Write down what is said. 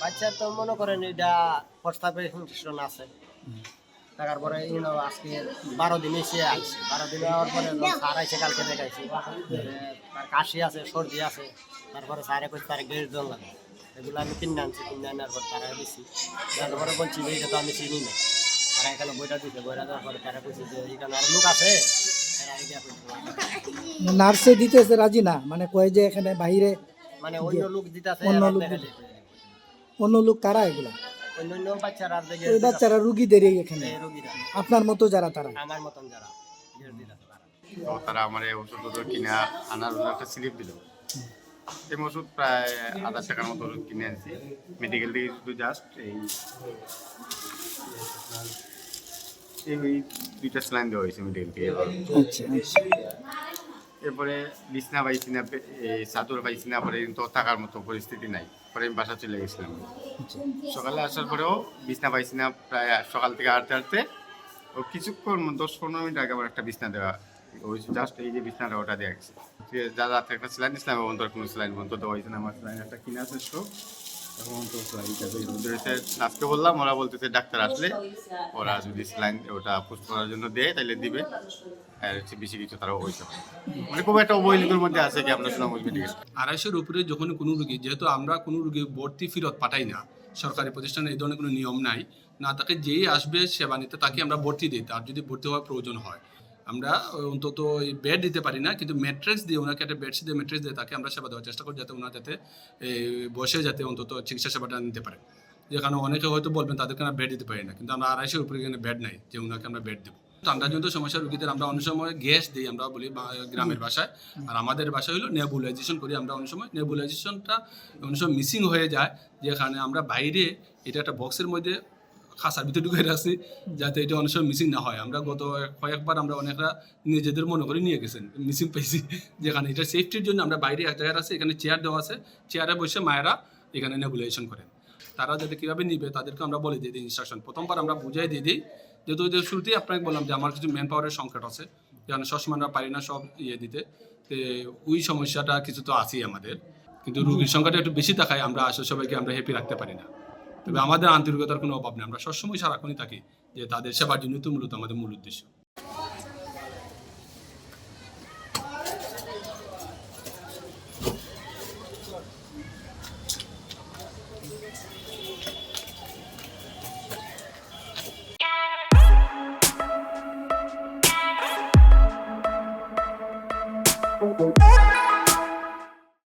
বাচ্চা তো মনে করেন এটা প্রস্তাবে আছে। আজকে বারো আইছে। বারো হওয়ার পরে কালকে তার কাশি আছে, সর্দি আছে। তারপরে স্যারে কইছে তার গেট জল লাগে এগুলো আমি কিনে আনছি, কিনে আনার পর তারা তারপরে বলছি এটা তো আমি চিনি না। তারা এখানে বইটা দিছে, বইটা দেওয়ার পরে তারা কইছে যে এখানে আর লোক আছে। নার্সে দিতেছে রাজি না। মানে কয় যে এখানে বাইরে মানে অন্য লোক দিতেছে অন্য লোক লোক অন্য লোক কারা এগুলা? বাচ্চারা আর ওই বাচ্চারা রুগীদেরই এখানে। আপনার মতো যারা তারা? আমার মতন যারা তারা আমার এই ওষুধ ওষুধ কিনে আনার জন্য একটা স্লিপ দিল। এই ওষুধ প্রায় হাজার টাকার মতো ওষুধ কিনে আনছি মেডিকেল থেকে শুধু জাস্ট এই এই দুইটা স্যালাইন দেওয়া হয়েছে মেডিকেল থেকে। আচ্ছা আচ্ছা। এরপরে বিছনা পাইছি না চাদর পাইছি না পরে তো থাকার মতো পরিস্থিতি নাই। পরে আমি বাসা চলে গেছিলাম। সকালে আসার পরেও বিছনা পাইছি না প্রায় সকাল থেকে আটতে আটতে ও কিছুক্ষণ দশ পনেরো মিনিট আগে আমার একটা বিছনা দেওয়া ওই জাস্ট এই যে বিছনাটা ওটা দেওয়া গেছে। যা রাত্রে একটা স্যালাইন দিয়েছিলাম এবং তোর কোনো স্যালাইন বন্ধ দেওয়া হয়েছে না আমার স্যালাইন একটা কিনে আছে স্ট্রোক আজকে বললাম, ওরা বলতেছে ডাক্তার আসলে, ওরা যদি স্যালাইন ওটা পুষ করার জন্য দেয়, তাহলে দিবে। আর হচ্ছে বেশি কিছু তারা হয়েছে মানে খুব একটা অবহেলিতের মধ্যে আছে কি শুনলাম ওই মেডিকেল আড়াইশোর উপরে যখন কোনো রুগী, যেহেতু আমরা কোনো রুগী ভর্তি ফেরত পাঠাই না, সরকারি প্রতিষ্ঠানে এই ধরনের কোনো নিয়ম নাই, না তাকে যেই আসবে সেবা নিতে, তাকে আমরা ভর্তি দিই। তার যদি ভর্তি হওয়ার প্রয়োজন হয়। আমরা অন্তত বেড দিতে পারি না কিন্তু ম্যাট্রেস দিয়ে ওনাকে একটা বেডশিট দিয়ে ম্যাট্রেস দিয়ে তাকে আমরা সেবা দেওয়ার চেষ্টা করি যাতে ওনার যাতে বসে যাতে অন্তত চিকিৎসা সেবাটা নিতে পারে। যেখানে অনেকে হয়তো বলবেন তাদেরকে আমরা বেড দিতে পারি না। কিন্তু আমরা আড়াইশোর উপরে এখানে বেড নাই যে ওনাকে আমরা বেড দেবো। ঠান্ডাজনিত সমস্যা রোগীদের আমরা অনেক সময় গ্যাস দিই আমরা বলি গ্রামের ভাষায়। আর আমাদের ভাষা হলো নেবুলাইজেশন করি আমরা অনেক সময়। নেবুলাইজেশনটা অনেক সময় মিসিং হয়ে যায় যেখানে আমরা বাইরে এটা একটা বক্সের মধ্যে খাসার ভিতরে ঢুকে রাখছি, যাতে এটা অনেক সময় মিসিং না হয়। আমরা গত কয়েকবার আমরা অনেকরা নিজেদের মনে করে নিয়ে গেছেন মিসিং পাইছি যেখানে এটা সেফটির জন্য আমরা বাইরে এক জায়গায় আছে এখানে চেয়ার দেওয়া আছে। চেয়ারে বসে মায়েরা এখানে নেবুলাইজেশন করেন। তারা যাতে কীভাবে নিবে, তাদেরকে আমরা বলে দিয়ে দিই ইনস্ট্রাকশন প্রথমবার আমরা বুঝাই দিয়ে দিই, যেহেতু যে শুরুতেই আপনাকে বললাম যে আমার কিছু ম্যান পাওয়ারের সংকট আছে, যেখানে সবসময় আমরা পারি না সব ইয়ে দিতে, তো ওই সমস্যাটা কিছু তো আছেই আমাদের। কিন্তু রুগীর সংখ্যাটা একটু বেশি থাকায় আমরা আসলে সবাইকে আমরা হ্যাপি রাখতে পারি না। তবে আমাদের আন্তরিকতার কোনো অভাব নেই। আমরা সবসময় সারাক্ষণই থাকি যে তাদের সেবার জন্য তো মূলত আমাদের মূল উদ্দেশ্য। Thank